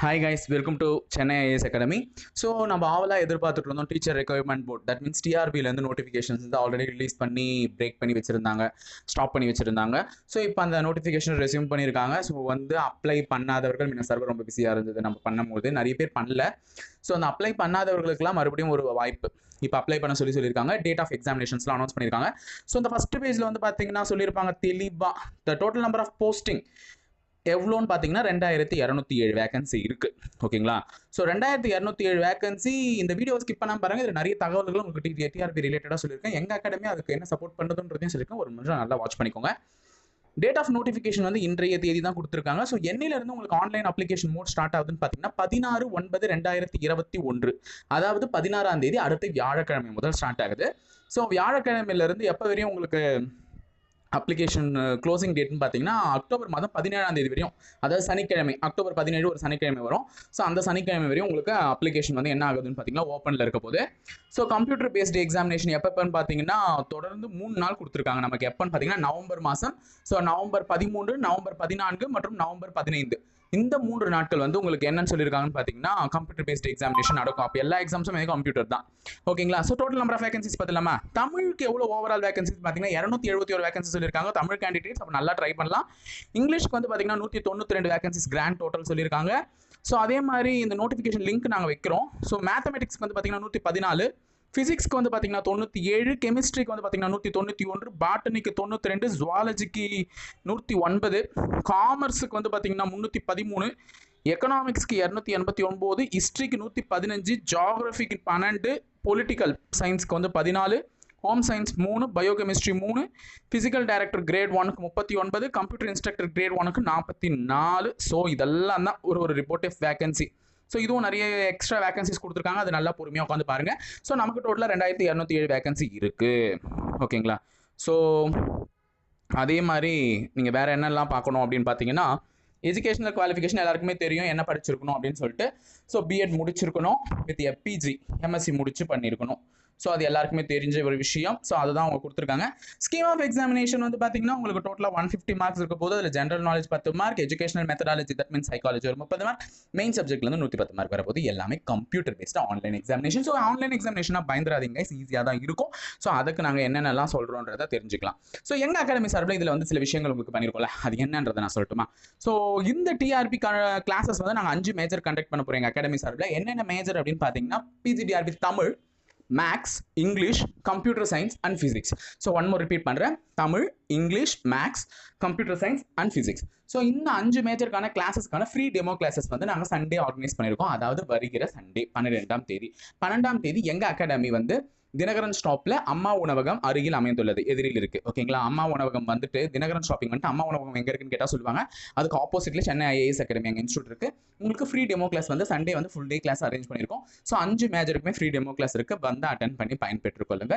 Hi guys welcome to Chennai IAS academy so நம்ம ஆவலாக எதிர்பார்த்துட்டு இருந்தோம் teacher recruitment board that means டிஆர்பிலேருந்து notifications வந்து ஆல்ரெடி ரிலீஸ் பண்ணி பிரேக் பண்ணி வச்சுருந்தாங்க. ஸ்டாப் பண்ணி வச்சுருந்தாங்க. ஸோ இப்போ அந்த நோட்டிஃபிகேஷன் ரெஸ்யூம் பண்ணியிருக்காங்க ஸோ வந்து அப்ளை பண்ணாதவர்கள் முன்ன சர்வர் ரொம்ப பிஸியாக இருந்தது நம்ம பண்ணும்போது. நிறைய பேர் பண்ணல. ஸோ அந்த அப்ளை பண்ணாதவர்களுக்குலாம் மறுபடியும் ஒரு வாய்ப்பு. இப்போ அப்ளை பண்ண சொல்லி சொல்லியிருக்காங்க. டேட் ஆஃப் எக்ஸாமினேஷன்ஸ்லாம் அனௌன்ஸ் பண்ணியிருக்காங்க ஸோ இந்த ஃபஸ்ட் பேஜில் வந்து பார்த்தீங்கன்னா சொல்லியிருப்பாங்க தெளிவாக the total number of posting எவ்வளோன்னு பார்த்தீங்கன்னா ரெண்டாயிரத்தி இரநூத்தி ஏழு வேகன்சி இருக்கு. ஓகேங்களா? ஸோ ரெண்டாயிரத்தி இரநூத்தி ஏழு வேகன்சி இந்த வீடியோ ஸ்கிப் பண்ணாமல் பாருங்க. இதில் நிறைய தகவல்கள் உங்களுக்கு டிஆர்பி ரிலேட்டடாக சொல்லியிருக்கேன். எங்கள் அகாடமி அதுக்கு என்ன சப்போர்ட் பண்ணுறதுன்றதையும் சொல்லியிருக்கேன். ஒரு நிமிஷம் நல்லா வாட்ச் பண்ணிக்கோங்க. டேட் ஆஃப் நோட்டிஃபிகேஷன் வந்து இன்றைய தேதி தான் கொடுத்துருக்காங்க ஸோ என்னையிலேருந்து உங்களுக்கு ஆன்லைன் அப்ளிகேஷன் மோட் ஸ்டார்ட் ஆகுதுன்னு பார்த்தீங்கன்னா பதினாறு ஒன்பது ரெண்டாயிரத்தி இருபத்தி ஒன்று. அதாவது பதினாறாம் தேதி அடுத்த வியாழக்கிழமை முதல் ஸ்டார்ட் ஆகுது. ஸோ வியாழக்கிழமையிலேருந்து எப்போ வரையும் உங்களுக்கு அப்ளிகேஷன் க்ளோசிங் டேட்னு பார்த்தீங்கன்னா அக்டோபர் மாதம் பதினேழாம் தேதி வரையும். அதாவது சனிக்கிழமை அக்டோபர் பதினேழு ஒரு சனிக்கிழமை வரும். ஸோ அந்த சனிக்கிழமை வரையும் உங்களுக்கு அப்ளிகேஷன் வந்து என்ன ஆகுதுன்னு பார்த்தீங்கன்னா ஓப்பனில் இருக்க போது ஸோ கம்ப்யூட்டர் பேஸ்டு எக்ஸாமினேஷன் எப்பப்பன்னு பார்த்தீங்கன்னா தொடர்ந்து மூணு நாள் கொடுத்துருக்காங்க. நமக்கு எப்போன்னு பார்த்தீங்கன்னா நவம்பர் மாதம் ஸோ நவம்பர் பதிமூன்று நவம்பர் பதினான்கு மற்றும் நவம்பர் பதினைந்து. இந்த மூன்று நாட்கள் வந்து உங்களுக்கு என்னன்னு சொல்லியிருக்காங்கன்னு பார்த்தீங்கன்னா கம்ப்யூட்டர் பேஸ்ட் எக்ஸாமினேஷன் நடக்கும். அப்போ எல்லா எக்ஸாம்ஸும் வந்து கம்ப்யூட்டர் தான். ஓகேங்களா? So total number of vacancies பார்த்துலாமா தமிழுக்கு எவ்வளோ ஓவரால் வேகன்சிஸ் பார்த்தீங்கன்னா இரநூத்தி எழுபத்தி ஒரு வேகன்சி சொல்லியிருக்காங்க. தமிழ் கேண்டிடேட்ஸ் அப்போ நல்லா ட்ரை பண்ணலாம். இங்கிலீஷ்க்கு வந்து பார்த்தீங்கன்னா நூற்றி தொண்ணூற்றி ரெண்டு வேகன்சிஸ் கிராண்ட் டோட்டல் சொல்லியிருக்காங்க. ஸோ அதே மாதிரி இந்த நோட்டிஃபிகேஷன் லிங்க் நாங்கள் வைக்கிறோம். ஸோ மேத்தமெட்டிக்ஸ்க்கு வந்து பார்த்தீங்கன்னா நூற்றி பதினாலு. ஃபிசிக்ஸ்க்கு வந்து பார்த்தீங்கன்னா தொண்ணூற்றி ஏழு கெமிஸ்ட்ரிக்கு வந்து பார்த்தீங்கன்னா நூற்றி தொண்ணூற்றி ஒன்று பாட்டனிக்கு தொண்ணூற்றி ரெண்டு ஜுவாலஜிக்கு நூற்றி ஒன்பது காமர்ஸுக்கு வந்து பார்த்தீங்கன்னா முந்நூற்றி பதிமூணு எக்கனாமிக்ஸ்க்கு இரநூத்தி எண்பத்தி ஒன்பது ஹிஸ்ட்ரிக்கு நூற்றி பதினஞ்சு ஜாகிரபிக்கு பன்னெண்டு பொலிட்டிக்கல் சயின்ஸ்க்கு வந்து பதினாலு ஹோம் சயின்ஸ் மூணு பயோகெமிஸ்ட்ரி மூணு ஃபிசிக்கல் டைரக்டர் கிரேட் ஒனுக்கு முப்பத்தி ஒன்பது கம்ப்யூட்டர் இன்ஸ்ட்ரக்டர் கிரேட் ஒனுக்கு நாற்பத்தி நாலு. ஸோ இதெல்லாம் தான் ஒரு ஒரு ரிப்போர்ட்டிவ் வேகன்சி ஸோ இதுவும் நிறைய எக்ஸ்ட்ரா வேகன்சிஸ் கொடுத்துருக்காங்க. அது நல்லா பொறுமையாக உட்காந்து பாருங்க. ஸோ நமக்கு டோட்டலாக ரெண்டாயிரத்தி இரநூத்தி ஏழு வேகன்சி இருக்குது ஓகேங்களா ஸோ அதே மாதிரி நீங்கள் வேறு என்னெல்லாம் பார்க்கணும் அப்படின்னு பார்த்தீங்கன்னா எஜுகேஷனல் குவாலிஃபிகேஷன் எல்லாருக்குமே தெரியும். என்ன படிச்சிருக்கணும் அப்படின்னு சொல்லிட்டு. ஸோ பிஎட் முடிச்சிருக்கணும். வித் எப்பிஜி எம்எஸ்சி முடிச்சு பண்ணியிருக்கணும் ஸோ அது எல்லாருக்குமே தெரிஞ்ச ஒரு விஷயம். ஸோ அதுதான் அவங்க கொடுத்துருக்காங்க. ஸ்கீம் ஆஃப் எக்ஸாமினேஷன் வந்து பார்த்தீங்கன்னா உங்களுக்கு டோட்டலாக ஒன் ஃபிஃப்டி மார்க்ஸ் இருக்க போது அதில் ஜென்ரல் நாலேஜ் பத்து mark educational methodology that means psychology ஒரு முப்பது மார்க் மெயின் சப்ஜெக்ட்லேருந்து நூற்றி பத்து மார்க் வரப்போது எல்லாமே computer based online examination so online எக்ஸாமினேஷனாக பயந்துராதீங்க. ஈஸியாக தான் இருக்கும். ஸோ அதுக்கு நாங்கள் என்னென்னலாம் சொல்கிறோன்றதை தெரிஞ்சுக்கலாம். ஸோ எங்கள் அகாடமி சார்பில் இதில் வந்து சில விஷயங்கள் உங்களுக்கு பண்ணியிருக்கோம்ல அது என்னன்றதை நான் சொல்லட்டுமா? ஸோ இந்த டிஆர்பி கிளாஸஸ் வந்து நாங்கள் அஞ்சு மேஜர் கண்டக்ட் பண்ண போகிறோம் எங்கள் அகாடமி சார்பில். என்னென்ன மேஜர் அப்படின்னு பார்த்தீங்கன்னா PGTRB Tamil maths English computer science and physics so one more repeat பண்ணுறேன் Tamil English maths computer science and physics so இந்த அஞ்சு மேஜருக்கான கிளாஸஸ்க்கான ஃப்ரீ டெமோ கிளாஸஸ் வந்து நாங்கள் சண்டே ஆர்கனைஸ் பண்ணியிருக்கோம் அதாவது வருகிற சண்டே பன்னிரெண்டாம் தேதி. பன்னெண்டாம் தேதி எங்கள் அகாடமி வந்து தினகரன் ஸ்டாப்பில் அம்மா உணவகம் அருகில் அமைந்துள்ளது. எதிரில் இருக்குது ஓகேங்களா அம்மா உணவகம் வந்துட்டு தினகரன் ஷாப்பிங் வந்துட்டு அம்மா உணவகம் எங்கே இருக்குன்னு கேட்டால் சொல்லுவாங்க. அதுக்கு ஆப்போசிட்ல சென்னை ஐஏஎஸ் அகாடமி எங்கள் இன்ஸ்டியூட் இருக்குது உங்களுக்கு ஃப்ரீ டெமோ கிளாஸ் வந்து சண்டே வந்து ஃபுல் டே கிளாஸ் அரேஞ்ச் பண்ணியிருக்கோம் ஸோ அஞ்சு மேஜருக்குமே ஃப்ரீ டெமோ கிளாஸ் இருக்கு. வந்து அட்டன் பண்ணி பயன்பெற்றுக் கொள்ளுங்கள்.